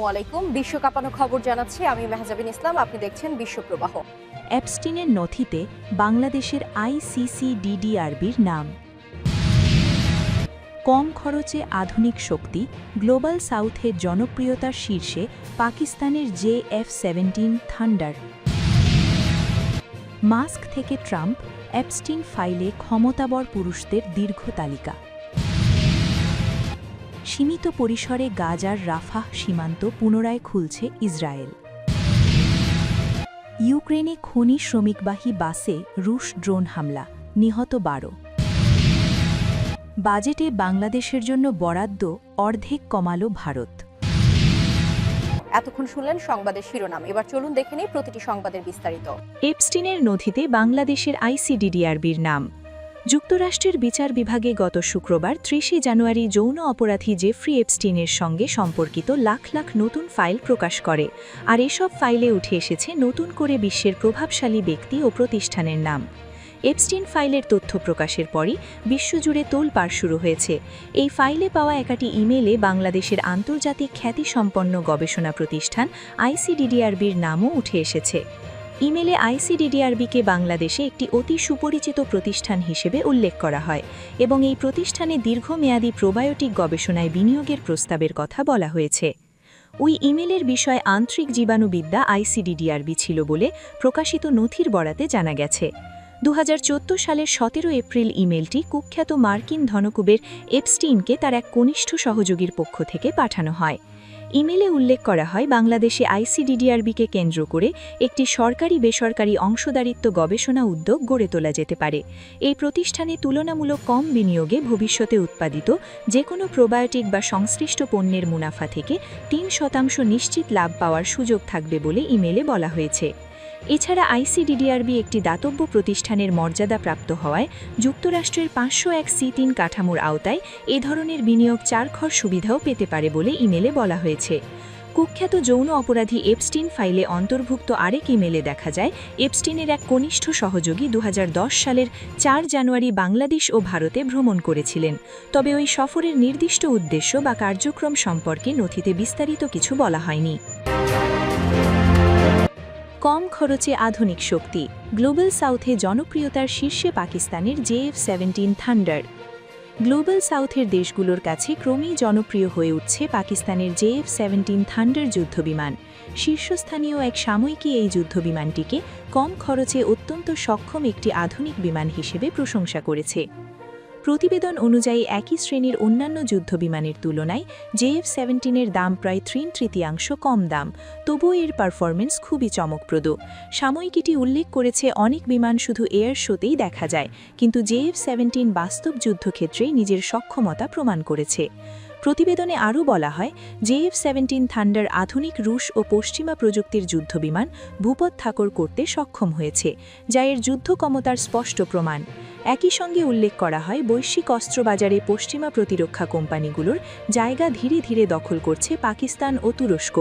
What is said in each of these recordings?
আসসালামু আলাইকুম। বিশ্ব খবর জানাচ্ছি আমি মেহজাবিন ইসলাম। আপনি দেখছেন বিশ্বপ্রবাহ অ্যাপস্টিনের নথিতে বাংলাদেশের আইসিসি ডিডিআরবির নাম। কম খরচে আধুনিক শক্তি, গ্লোবাল সাউথের জনপ্রিয়তার শীর্ষে পাকিস্তানের J F seventeen thunder. Musk থেকে ট্রাম্প, অ্যাপস্টিন ফাইলে ক্ষমতাবর পুরুষদের দীর্ঘ তালিকা। সীমিত পরিসরে গাজার রাফাহ সীমান্ত পুনরায় খুলছে ইসরায়েল। ইউক্রেনে খনি শ্রমিকবাহী বাসে রুশ ড্রোন হামলা নিহত বারো। বাজেটে বাংলাদেশের জন্য বরাদ্দ অর্ধেক কমালো ভারত। এতক্ষণ শুনলেন সংবাদের শিরোনাম। এবার চলুন দেখে নিই প্রতিটি সংবাদের বিস্তারিত। এপস্টিনের নথিতে বাংলাদেশের আইসিডিডিআরবির নাম। যুক্তরাষ্ট্রের বিচার বিভাগে গত শুক্রবার ত্রিশে জানুয়ারি যৌন অপরাধী জেফ্রি এপস্টিনের সঙ্গে সম্পর্কিত লাখ লাখ নতুন ফাইল প্রকাশ করে, আর এসব ফাইলে উঠে এসেছে নতুন করে বিশ্বের প্রভাবশালী ব্যক্তি ও প্রতিষ্ঠানের নাম। এপস্টিন ফাইলের তথ্য প্রকাশের পরই বিশ্বজুড়ে তোলপাড় শুরু হয়েছে। এই ফাইলে পাওয়া একাটি ইমেলে বাংলাদেশের আন্তর্জাতিক খ্যাতিসম্পন্ন গবেষণা প্রতিষ্ঠান আইসিডিডিআরবির নামও উঠে এসেছে। ইমেলে আইসিডিডিআরবিকে বাংলাদেশে একটি অতি সুপরিচিত প্রতিষ্ঠান হিসেবে উল্লেখ করা হয় এবং এই প্রতিষ্ঠানে দীর্ঘমেয়াদী প্রোবায়োটিক গবেষণায় বিনিয়োগের প্রস্তাবের কথা বলা হয়েছে। ওই ইমেলের বিষয় আন্তরিক জীবাণুবিদ্যা আইসিডিডিআরবি ছিল বলে প্রকাশিত নথির বরাতে জানা গেছে। দু হাজার চোদ্দ সালের সতেরো এপ্রিল ইমেলটি কুখ্যাত মার্কিন ধনকুবের এপস্টিনকে তার এক কনিষ্ঠ সহযোগীর পক্ষ থেকে পাঠানো হয়। ইমেলে উল্লেখ করা হয়, বাংলাদেশে আইসিডিডিআরবিকে কেন্দ্র করে একটি সরকারি বেসরকারি অংশদারিত্ব গবেষণা উদ্যোগ গড়ে তোলা যেতে পারে। এই প্রতিষ্ঠানে তুলনামূলক কম বিনিয়োগে ভবিষ্যতে উৎপাদিত যে কোনো প্রোবায়োটিক বা সংশ্লিষ্ট পণ্যের মুনাফা থেকে তিন শতাংশ নিশ্চিত লাভ পাওয়ার সুযোগ থাকবে বলে ইমেলে বলা হয়েছে। এছাড়া আইসিডিডিআরবি একটি দাতব্য প্রতিষ্ঠানের মর্যাদা প্রাপ্ত হওয়ায় যুক্তরাষ্ট্রের পাঁচশো এক সি তিন কাঠামোর আওতায় এ ধরনের বিনিয়োগ চারঘর সুবিধাও পেতে পারে বলে ইমেলে বলা হয়েছে। কুখ্যাত যৌন অপরাধী এপস্টিন ফাইলে অন্তর্ভুক্ত আরেক ইমেলে দেখা যায়, এপস্টিনের এক কনিষ্ঠ সহযোগী দু হাজার দশ সালের চার জানুয়ারি বাংলাদেশ ও ভারতে ভ্রমণ করেছিলেন। তবে ওই সফরের নির্দিষ্ট উদ্দেশ্য বা কার্যক্রম সম্পর্কে নথিতে বিস্তারিত কিছু বলা হয়নি। কম খরচে আধুনিক শক্তি, গ্লোবাল সাউথে জনপ্রিয়তার শীর্ষে পাকিস্তানের জেএফ সেভেন্টিন থান্ডার। গ্লোবাল সাউথের দেশগুলোর কাছে ক্রমেই জনপ্রিয় হয়ে উঠছে পাকিস্তানের জেএফ সেভেন্টিন থান্ডার যুদ্ধবিমান। শীর্ষস্থানীয় এক সাময়িকী এই যুদ্ধবিমানটিকে কম খরচে অত্যন্ত সক্ষম একটি আধুনিক বিমান হিসেবে প্রশংসা করেছে। প্রতিবেদন অনুযায়ী একই শ্রেণির অন্যান্য যুদ্ধবিমানের তুলনায় জেএফ সেভেন্টিনের দাম প্রায় ত্রিন তৃতীয়াংশ কম দাম। তবুও এর পারফরমেন্স খুবই চমকপ্রদ। সাময়িকীটি উল্লেখ করেছে, অনেক বিমান শুধু এয়ার শোতেই দেখা যায়, কিন্তু জেএফ সেভেন্টিন বাস্তব যুদ্ধক্ষেত্রেই নিজের সক্ষমতা প্রমাণ করেছে। প্রতিবেদনে আরও বলা হয় জেএফ সেভেন্টিন থান্ডার আধুনিক রুশ ও পশ্চিমা প্রযুক্তির যুদ্ধবিমান ভূপথ ঠাকর করতে সক্ষম হয়েছে, যা এর যুদ্ধক্ষমতার স্পষ্ট প্রমাণ। একই সঙ্গে উল্লেখ করা হয়, বৈশ্বিক অস্ত্রবাজারে পশ্চিমা প্রতিরক্ষা কোম্পানিগুলোর জায়গা ধীরে ধীরে দখল করছে পাকিস্তান ও তুরস্ক।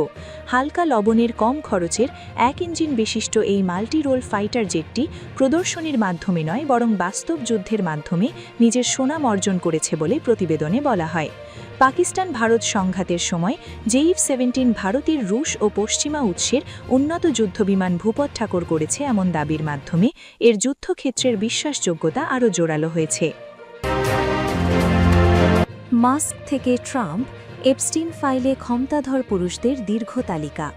হালকা লবণের কম খরচের এক ইঞ্জিন বিশিষ্ট এই মাল্টি রোল ফাইটার জেটটি প্রদর্শনীর মাধ্যমে নয়, বরং বাস্তব যুদ্ধের মাধ্যমে নিজের সুনাম অর্জন করেছে বলে প্রতিবেদনে বলা হয়। পাকিস্তান ভারত সংঘাতের সময় জেইফ সেভেন্টিন ভারতের রুশ ও পশ্চিমা উৎসের উন্নত যুদ্ধবিমান ভূপথ ঠাকুর করেছে এমন দাবির মাধ্যমে এর যুদ্ধক্ষেত্রের বিশ্বাসযোগ্যতা আরও জোরালো হয়েছে। মাস্ক থেকে ট্রাম্প, এপস্টিন ফাইলে ক্ষমতাধর পুরুষদের দীর্ঘ তালিকা।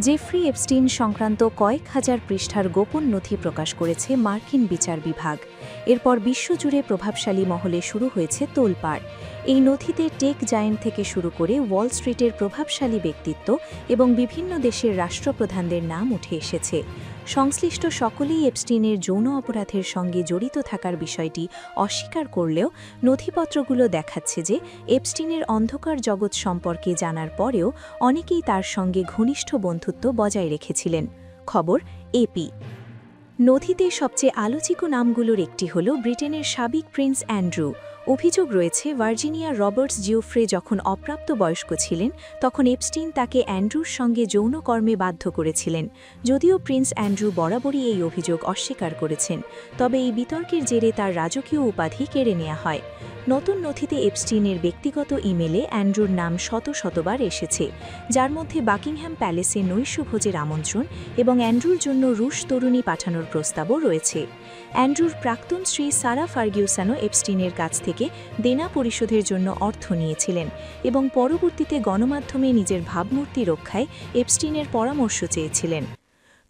জেফ্রি এপস্টিন সংক্রান্ত কয়েক হাজার পৃষ্ঠার গোপন নথি প্রকাশ করেছে মার্কিন বিচার বিভাগ। এরপর বিশ্বজুড়ে প্রভাবশালী মহলে শুরু হয়েছে তোলপাড়। এই নথিতে টেক জায়েন্ট থেকে শুরু করে ওয়াল স্ট্রিটের প্রভাবশালী ব্যক্তিত্ব এবং বিভিন্ন দেশের রাষ্ট্রপ্রধানদের নাম উঠে এসেছে। সংশ্লিষ্ট সকলেই এপস্টিনের যৌন অপরাধের সঙ্গে জড়িত থাকার বিষয়টি অস্বীকার করলেও নথিপত্রগুলো দেখাচ্ছে যে এপস্টিনের অন্ধকার জগৎ সম্পর্কে জানার পরেও অনেকেই তার সঙ্গে ঘনিষ্ঠ বন্ধুত্ব বজায় রেখেছিলেন। খবর এপি নথিতে সবচেয়ে আলোচিত নামগুলোর একটি হল ব্রিটেনের সাবেক প্রিন্স অ্যান্ড্রু। অভিযোগ রয়েছে, ভার্জিনিয়া রবার্টস জিওফ্রে যখন অপ্রাপ্ত বয়স্ক ছিলেন, তখন এপস্টিন তাকে অ্যান্ড্রুর সঙ্গে যৌনকর্মে বাধ্য করেছিলেন। যদিও প্রিন্স অ্যান্ড্রু বরাবরই এই অভিযোগ অস্বীকার করেছেন, তবে এই বিতর্কের জেরে তার রাজকীয় উপাধি কেড়ে নেওয়া হয়। নতুন নথিতে এপস্টিনের ব্যক্তিগত ইমেলে অ্যান্ড্রুর নাম শত শতবার এসেছে, যার মধ্যে বাকিংহ্যাম প্যালেসে নৈশভোজের আমন্ত্রণ এবং অ্যান্ড্রুর জন্য রুশ তরুণী পাঠানোর প্রস্তাবও রয়েছে। অ্যান্ড্রুর প্রাক্তন স্ত্রী সারা ফার্গিউসানো এপস্টিনের কাছ থেকে দেনা পরিশোধের জন্য অর্থ নিয়েছিলেন এবং পরবর্তীতে গণমাধ্যমে নিজের ভাবমূর্তি রক্ষায় এপস্টিনের পরামর্শ চেয়েছিলেন।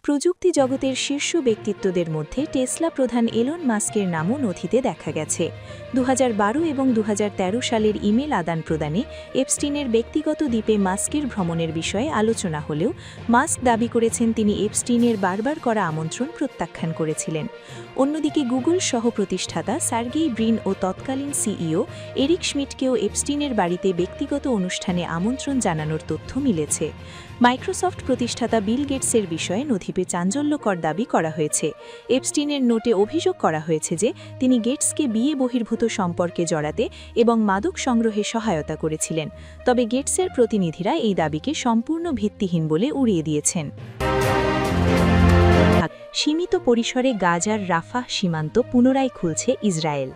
প্রযুক্তি জগতের শীর্ষ ব্যক্তিত্বদের মধ্যে টেসলা প্রধান এলন মাস্কের নামও নথিতে দেখা গেছে। দু হাজার বারো এবং দু হাজার তেরো সালের ইমেল আদান প্রদানে এপস্টিনের ব্যক্তিগত দ্বীপে মাস্কের ভ্রমণের বিষয়ে আলোচনা হলেও মাস্ক দাবি করেছেন তিনি এপস্টিনের বারবার করা আমন্ত্রণ প্রত্যাখ্যান করেছিলেন। অন্যদিকে গুগল সহ প্রতিষ্ঠাতা সার্গেই ব্রিন ও তৎকালীন সিইও এরিক schmidtকেও এপস্টিনের বাড়িতে ব্যক্তিগত অনুষ্ঠানে আমন্ত্রণ জানানোর তথ্য মিলেছে। মাইক্রোসফট প্রতিষ্ঠাতা বিল গেটসের বিষয়ে নথিপে চাঞ্চল্যকর দাবি করা হয়েছে। এপস্টিনের নোটে অভিযোগ করা হয়েছে যে, তিনি গেটসকে বিয়ে বহির্ভূত সম্পর্কে জড়াতে এবং মাদক সংগ্রহে সহায়তা করেছিলেন। তবে গেটসের প্রতিনিধিরা এই দাবিকে সম্পূর্ণ ভিত্তিহীন বলে উড়িয়ে দিয়েছেন। সীমিত পরিসরে গাজার রাফাহ সীমান্ত পুনরায় খুলছে ইসরায়েল।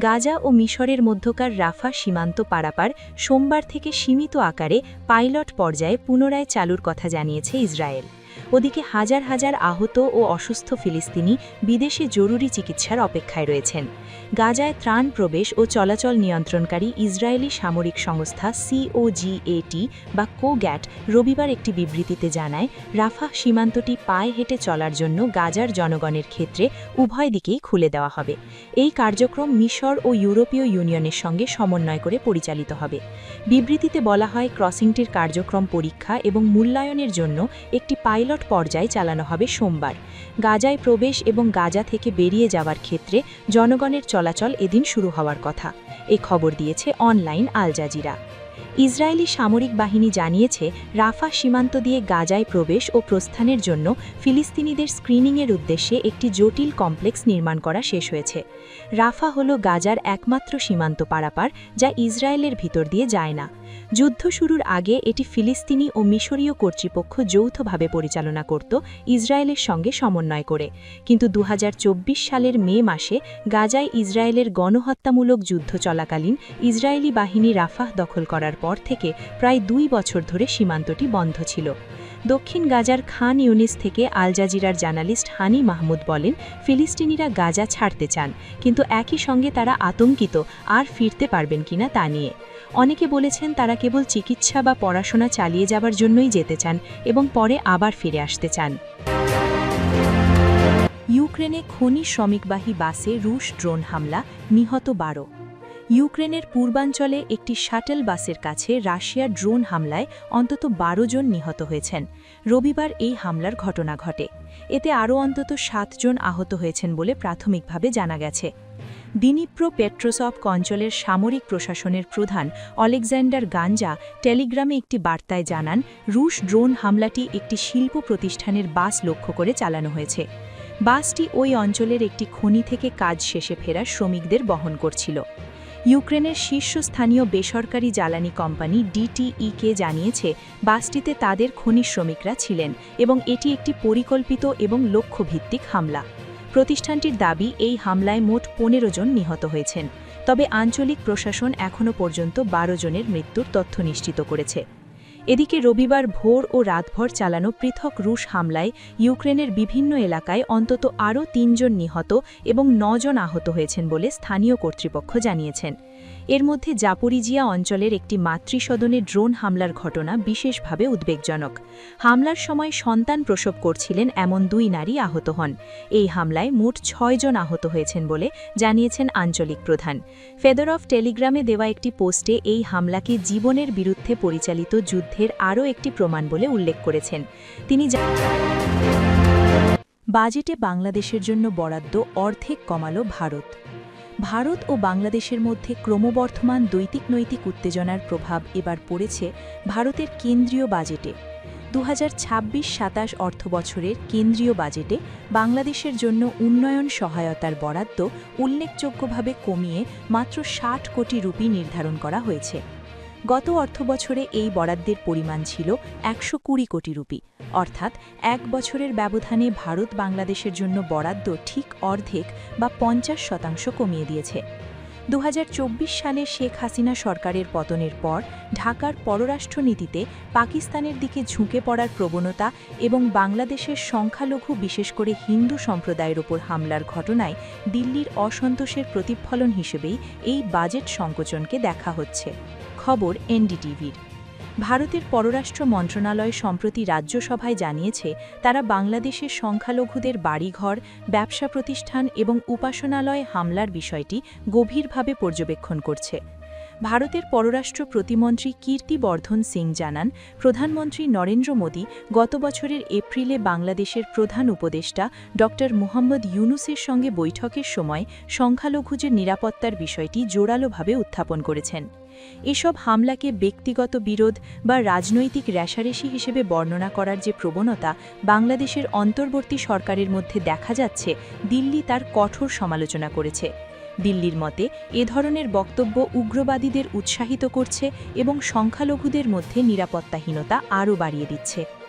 গাজা ও মিশরের মধ্যকার রাফা সীমান্ত পারাপার সোমবার থেকে সীমিত আকারে পাইলট পর্যায়ে পুনরায় চালুর কথা জানিয়েছে ইসরায়েল। ওদিকে হাজার হাজার আহত ও অসুস্থ ফিলিস্তিনি বিদেশে জরুরি চিকিৎসার অপেক্ষায় রয়েছেন। গাজায় ত্রাণ প্রবেশ ও চলাচল নিয়ন্ত্রণকারী ইসরায়েলি সামরিক সংস্থা সিওজিএটি বা কোগ্যাট রবিবার একটি বিবৃতিতে জানায়, রাফাহ সীমান্তটি পায়ে হেঁটে চলার জন্য গাজার জনগণের ক্ষেত্রে উভয় দিকেই খুলে দেওয়া হবে। এই কার্যক্রম মিশর ও ইউরোপীয় ইউনিয়নের সঙ্গে সমন্বয় করে পরিচালিত হবে। বিবৃতিতে বলা হয়, ক্রসিংটির কার্যক্রম পরীক্ষা এবং মূল্যায়নের জন্য একটি পাইলট পর্যায়ে চালানো হবে সোমবার। গাজায় প্রবেশ এবং গাজা থেকে বেরিয়ে যাওয়ার ক্ষেত্রে জনগণের চলাচল এদিন শুরু হওয়ার কথা। এই খবর দিয়েছে অনলাইন আল জাজিরা। ইসরায়েলি সামরিক বাহিনী জানিয়েছে, রাফা সীমান্ত দিয়ে গাজায় প্রবেশ ও প্রস্থানের জন্য ফিলিস্তিনিদের স্ক্রিনিংয়ের উদ্দেশ্যে একটি জটিল কমপ্লেক্স নির্মাণ করা শেষ হয়েছে। রাফা হল গাজার একমাত্র সীমান্ত পারাপার, যা ইসরায়েলের ভিতর দিয়ে যায় না। যুদ্ধ শুরুর আগে এটি ফিলিস্তিনি ও মিশরীয় কর্তৃপক্ষ যৌথভাবে পরিচালনা করত ইসরায়েলের সঙ্গে সমন্বয় করে। কিন্তু দু হাজার চব্বিশ সালের মে মাসে গাজায় ইসরায়েলের গণহত্যামূলক যুদ্ধ চলাকালীন ইসরায়েলি বাহিনী রাফাহ দখল করার পর থেকে প্রায় দুই বছর ধরে সীমান্তটি বন্ধ ছিল। দক্ষিণ গাজার খান ইউনিস থেকে আল জাজিরার জার্নালিস্ট হানি মাহমুদ বলেন, ফিলিস্তিনিরা গাজা ছাড়তে চান, কিন্তু একই সঙ্গে তারা আতঙ্কিত আর ফিরতে পারবেন কিনা তা নিয়ে। অনেকে বলেছেন তারা কেবল চিকিৎসা বা পড়াশোনা চালিয়ে যাবার জন্যই যেতে চান এবং পরে আবার ফিরে আসতে চান। ইউক্রেনে খনি শ্রমিকবাহী বাসে রুশ ড্রোন হামলা, নিহত বারো। ইউক্রেনের পূর্বাঞ্চলে একটি শাটল বাসের কাছে রাশিয়ার ড্রোন হামলায় অন্তত বারো জন নিহত হয়েছেন। রবিবার এই হামলার ঘটনা ঘটে। এতে আরও অন্তত সাতজন আহত হয়েছেন বলে প্রাথমিকভাবে জানা গেছে। দিনিপ্রো পেট্রোসফক অঞ্চলের সামরিক প্রশাসনের প্রধান অলেকজান্ডার গাঞ্জা টেলিগ্রামে একটি বার্তায় জানান, রুশ ড্রোন হামলাটি একটি শিল্প প্রতিষ্ঠানের বাস লক্ষ্য করে চালানো হয়েছে। বাসটি ওই অঞ্চলের একটি খনি থেকে কাজ শেষে ফেরা শ্রমিকদের বহন করছিল। ইউক্রেনের শীর্ষস্থানীয় বেসরকারি জ্বালানি কোম্পানি ডিটিইকে জানিয়েছে, বাসটিতে তাদের খনি শ্রমিকরা ছিলেন এবং এটি একটি পরিকল্পিত এবং লক্ষ্যভিত্তিক হামলা। প্রতিষ্ঠানটির দাবি, এই হামলায় মোট পনেরো জন নিহত হয়েছেন। তবে আঞ্চলিক প্রশাসন এখনও পর্যন্ত বারো জনের মৃত্যুর তথ্য নিশ্চিত করেছে। এদিকে রবিবার ভোর ও রাতভর চালানো পৃথক রুশ হামলায় ইউক্রেনের বিভিন্ন এলাকায় অন্তত আরও তিনজন নিহত এবং নজন আহত হয়েছেন বলে স্থানীয় কর্তৃপক্ষ জানিয়েছেন। এর মধ্যে জাপরিজিয়া অঞ্চলের একটি মাতৃসদনে ড্রোন হামলার ঘটনা বিশেষভাবে উদ্বেগজনক। হামলার সময় সন্তান প্রসব করছিলেন এমন দুই নারী আহত হন। এই হামলায় মোট ছয়জন আহত হয়েছেন বলে জানিয়েছেন আঞ্চলিক প্রধান। ফেদরফ টেলিগ্রামে দেওয়া একটি পোস্টে এই হামলাকে জীবনের বিরুদ্ধে পরিচালিত যুদ্ধের আরও একটি প্রমাণ বলে উল্লেখ করেছেন। তিনি বাজেটে বাংলাদেশের জন্য বরাদ্দ অর্ধেক কমালো ভারত। ভারত ও বাংলাদেশের মধ্যে ক্রমবর্ধমান দৈতিক নৈতিক উত্তেজনার প্রভাব এবার পড়েছে ভারতের কেন্দ্রীয় বাজেটে। দু হাজার ছাব্বিশ সাতাশ অর্থবছরের কেন্দ্রীয় বাজেটে বাংলাদেশের জন্য উন্নয়ন সহায়তার বরাদ্দ উল্লেখযোগ্যভাবে কমিয়ে মাত্র ষাট কোটি রুপি নির্ধারণ করা হয়েছে। গত অর্থবছরে এই বরাদ্দের পরিমাণ ছিল একশো কুড়ি কোটি রুপি। অর্থাৎ এক বছরের ব্যবধানে ভারত বাংলাদেশের জন্য বরাদ্দ ঠিক অর্ধেক বা পঞ্চাশ শতাংশ কমিয়ে দিয়েছে। দু হাজার চব্বিশ সালে শেখ হাসিনা সরকারের পতনের পর ঢাকার পররাষ্ট্রনীতিতে পাকিস্তানের দিকে ঝুঁকে পড়ার প্রবণতা এবং বাংলাদেশের সংখ্যালঘু বিশেষ করে হিন্দু সম্প্রদায়ের ওপর হামলার ঘটনায় দিল্লির অসন্তোষের প্রতিফলন হিসেবেই এই বাজেট সংকোচনকে দেখা হচ্ছে। খবর এনডিটিভির। ভারতের পররাষ্ট্র মন্ত্রণালয় সম্প্রতি রাজ্যসভায় জানিয়েছে, তারা বাংলাদেশের সংখ্যালঘুদের বাড়িঘর, ব্যবসা প্রতিষ্ঠান এবং উপাসনালয় হামলার বিষয়টি গভীরভাবে পর্যবেক্ষণ করছে। ভারতের পররাষ্ট্র প্রতিমন্ত্রী কীর্তি বর্ধন সিং জানান, প্রধানমন্ত্রী নরেন্দ্র মোদী গত বছরের এপ্রিলে বাংলাদেশের প্রধান উপদেষ্টা ড মুহাম্মদ ইউনুসের সঙ্গে বৈঠকের সময় সংখ্যালঘুদের নিরাপত্তার বিষয়টি জোরালোভাবে উত্থাপন করেছেন, এসব হামলাকে ব্যক্তিগত বিরোধ বা রাজনৈতিক রেশারেশি হিসেবে বর্ণনা করার যে প্রবণতা বাংলাদেশের অন্তর্বর্তী সরকারের মধ্যে দেখা যাচ্ছে, দিল্লি তার কঠোর সমালোচনা করেছে। দিল্লির মতে, এ ধরনের বক্তব্য উগ্রবাদীদের উৎসাহিত করছে এবং সংখ্যালঘুদের মধ্যে নিরাপত্তাহীনতা আরও বাড়িয়ে দিচ্ছে।